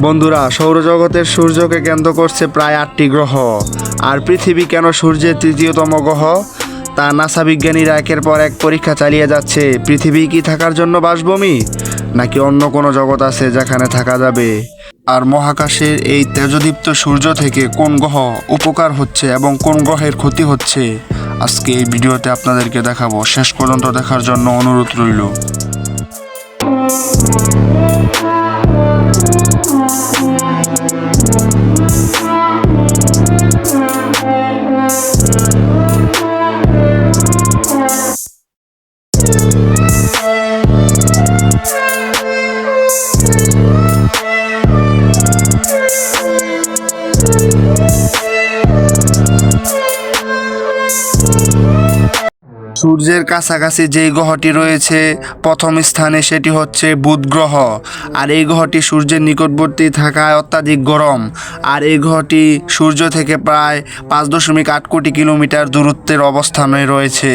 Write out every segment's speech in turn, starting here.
বন্ধুরা, সৌরজগতের সূর্যকে কেন্দ্র করছে প্রায় আটটি গ্রহ। আর পৃথিবী কেন সূর্যের তৃতীয়তম গ্রহ? তা নাসা বিজ্ঞানীরা একের পর এক পরীক্ষা চালিয়ে যাচ্ছে। পৃথিবী কি থাকার জন্য বাসভূমি? নাকি অন্য কোনো জগৎ আছে যেখানে থাকা যাবে? আর মহাকাশের এই তেজদীপ্ত সূর্য থেকে কোন গ্রহ উপকার হচ্ছে এবং কোন গ্রহের ক্ষতি হচ্ছে? আজকে এই ভিডিওতে আপনাদেরকে দেখাবো। শেষ পর্যন্ত দেখার জন্য অনুরোধ রইল। সূর্যের কাছাকাছি যেই গ্রহটি রয়েছে, প্রথম স্থানে সেটি হচ্ছে বুধ গ্রহ। আর এই গ্রহটি সূর্যের নিকটবর্তী থাকায় অত্যাধিক গরম। আর এই গ্রহটি সূর্য থেকে প্রায় পাঁচ দশমিক আট কোটি কিলোমিটার দূরত্বের অবস্থানে রয়েছে।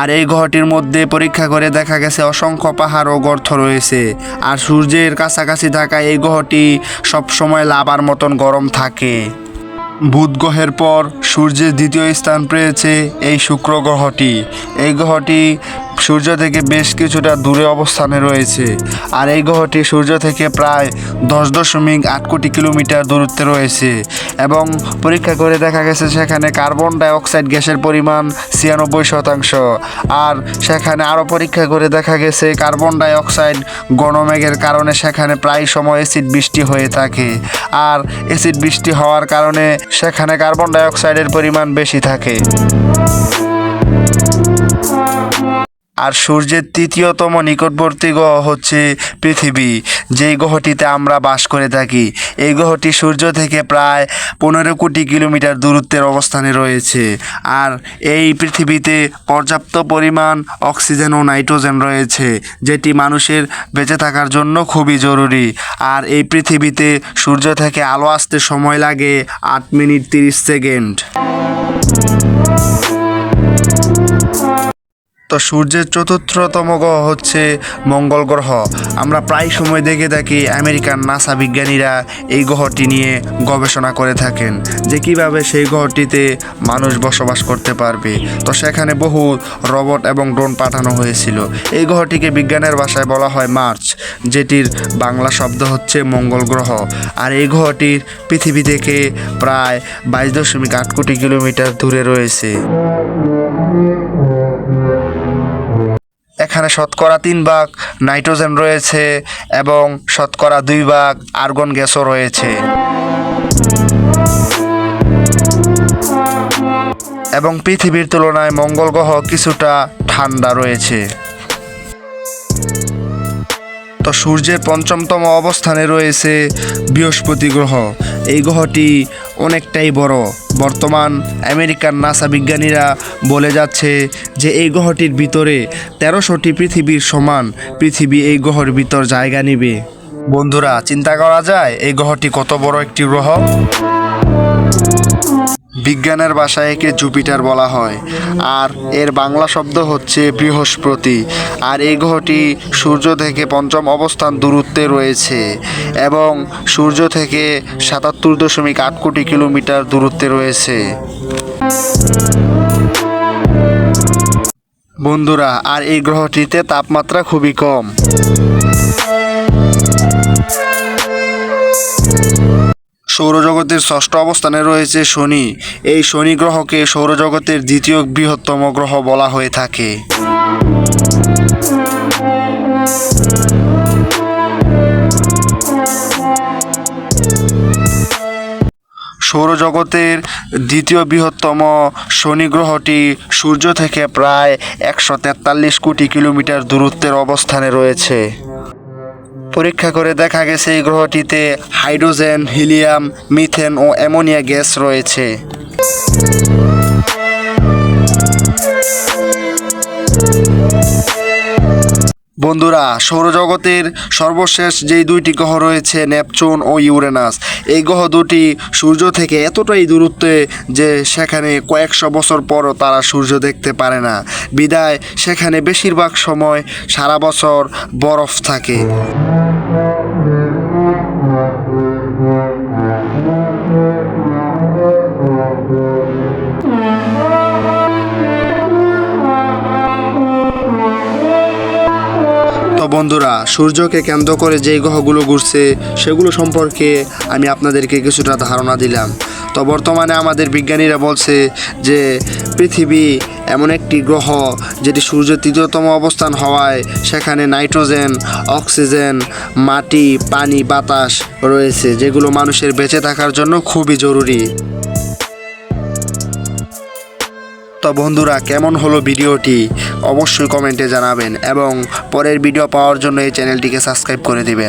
আর এই গ্রহটির মধ্যে পরীক্ষা করে দেখা গেছে অসংখ্য পাহাড় ও গর্ত রয়েছে। আর সূর্যের কাছাকাছি থাকায় এই গ্রহটি সবসময় লাভার মতন গরম থাকে। বুধ গ্রহের পর সূর্যের দ্বিতীয় স্থান পেয়েছে এই শুক্র গ্রহটি। এই গ্রহটি সূর্য থেকে বেশ কিছুটা দূরে অবস্থানে রয়েছে। আর এই গ্রহটি সূর্য থেকে প্রায় দশ দশমিক আট কোটি কিলোমিটার দূরত্বে রয়েছে এবং পরীক্ষা করে দেখা গেছে সেখানে কার্বন ডাইঅক্সাইড গ্যাসের পরিমাণ ছিয়ানব্বই শতাংশ। আর সেখানে আরও পরীক্ষা করে দেখা গেছে কার্বন ডাইঅক্সাইড গণমেঘের কারণে সেখানে প্রায় সময় অ্যাসিড বৃষ্টি হয়ে থাকে। আর অ্যাসিড বৃষ্টি হওয়ার কারণে সেখানে কার্বন ডাইঅক্সাইডের পরিমাণ বেশি থাকে। আর সূর্যের তৃতীয়তম নিকটবর্তী গ্রহ হচ্ছে পৃথিবী। যেই গ্রহটিতে আমরা বাস করে থাকি, এই গ্রহটি সূর্য থেকে প্রায় পনেরো কোটি কিলোমিটার দূরত্বের অবস্থানে রয়েছে। আর এই পৃথিবীতে পর্যাপ্ত পরিমাণ অক্সিজেন ও নাইট্রোজেন রয়েছে, যেটি মানুষের বেঁচে থাকার জন্য খুবই জরুরি। আর এই পৃথিবীতে সূর্য থেকে আলো আসতে সময় লাগে আট মিনিট তিরিশ সেকেন্ড। তো সূর্যের চতুর্থতম গ্রহ হচ্ছে মঙ্গল গ্রহ। আমরা প্রায় সময় দেখে থাকি আমেরিকান নাসা বিজ্ঞানীরা এই গ্রহটি নিয়ে গবেষণা করে থাকেন যে কীভাবে সেই গ্রহটিতে মানুষ বসবাস করতে পারবে। তো সেখানে বহু রবট এবং ড্রোন পাঠানো হয়েছিল। এই গ্রহটিকে বিজ্ঞানের ভাষায় বলা হয় মার্চ, যেটির বাংলা শব্দ হচ্ছে মঙ্গল গ্রহ। আর এই গ্রহটির পৃথিবী থেকে প্রায় বাইশ দশমিক আট কোটি কিলোমিটার দূরে রয়েছে। এখানে শতকরা তিন ভাগ নাইট্রোজেন রয়েছে এবং শতকরা দুই ভাগ আর্গন গ্যাসও রয়েছে। এবং পৃথিবীর তুলনায় মঙ্গল গ্রহ কিছুটা ঠান্ডা রয়েছে। সূর্যের পঞ্চমতম অবস্থানে রয়েছে বৃহস্পতি গ্রহ। এই গ্রহটি অনেকটাই বড়। বর্তমান আমেরিকার নাসা বিজ্ঞানীরা বলে যাচ্ছে যে এই গ্রহটির ভিতরে তেরোশোটি পৃথিবীর সমান পৃথিবী এই গ্রহর ভিতর জায়গা নিবে। বন্ধুরা, চিন্তা করা যায়, এই গ্রহটি কত বড় একটি গ্রহ? বিজ্ঞানের ভাষায় একে জুপিটার বলা হয়। আর এর বাংলা শব্দ হচ্ছে বৃহস্পতি। আর এই গ্রহটি সূর্য থেকে পঞ্চম অবস্থান দূরত্বে রয়েছে এবং সূর্য থেকে সাতাত্তর দশমিক আট কোটি কিলোমিটার দূরত্বে রয়েছে। বন্ধুরা, আর এই গ্রহটিতে তাপমাত্রা খুবই কম। সৌরজগতের ষষ্ঠ অবস্থানে রয়েছে শনি। এই শনি গ্রহকে সৌরজগতের দ্বিতীয় বৃহত্তম গ্রহ বলা হয়ে থাকে। সৌরজগতের দ্বিতীয় বৃহত্তম শনি গ্রহটি সূর্য থেকে প্রায় একশো তেতাল্লিশ কোটি কিলোমিটার দূরত্বের অবস্থানে রয়েছে। পরীক্ষা করে দেখা গেছে এই গ্রহটিতে হাইড্রোজেন, হিলিয়াম, মিথেন ও অ্যামোনিয়া গ্যাস রয়েছে। বন্ধুরা, সৌরজগতের সর্বশেষ যেই দুইটি গ্রহ রয়েছে, নেপচুন ও ইউরেনাস, এই গ্রহ দুটি সূর্য থেকে এতটাই দূরত্বে যে সেখানে কয়েকশো বছর পরও তারা সূর্য দেখতে পারে না। বিদায়, সেখানে বেশিরভাগ সময় সারা বছর বরফ থাকে। বন্ধুরা, সূর্যকে কেন্দ্র করে যেই গ্রহগুলো ঘুরছে, সেগুলো সম্পর্কে আমি আপনাদেরকে কিছুটা ধারণা দিলাম। তো বর্তমানে আমাদের বিজ্ঞানীরা বলছে যে পৃথিবী এমন একটি গ্রহ যেটি সূর্যের তৃতীয়তম অবস্থান হওয়ায় সেখানে নাইট্রোজেন, অক্সিজেন, মাটি, পানি, বাতাস রয়েছে, যেগুলো মানুষের বেঁচে থাকার জন্য খুবই জরুরি। তো বন্ধুরা, কেমন হলো ভিডিওটি? অবশ্যই কমেন্টে জানাবেন এবং পরের ভিডিও পাওয়ার জন্য এই চ্যানেলটিকে সাবস্ক্রাইব করে দিবেন।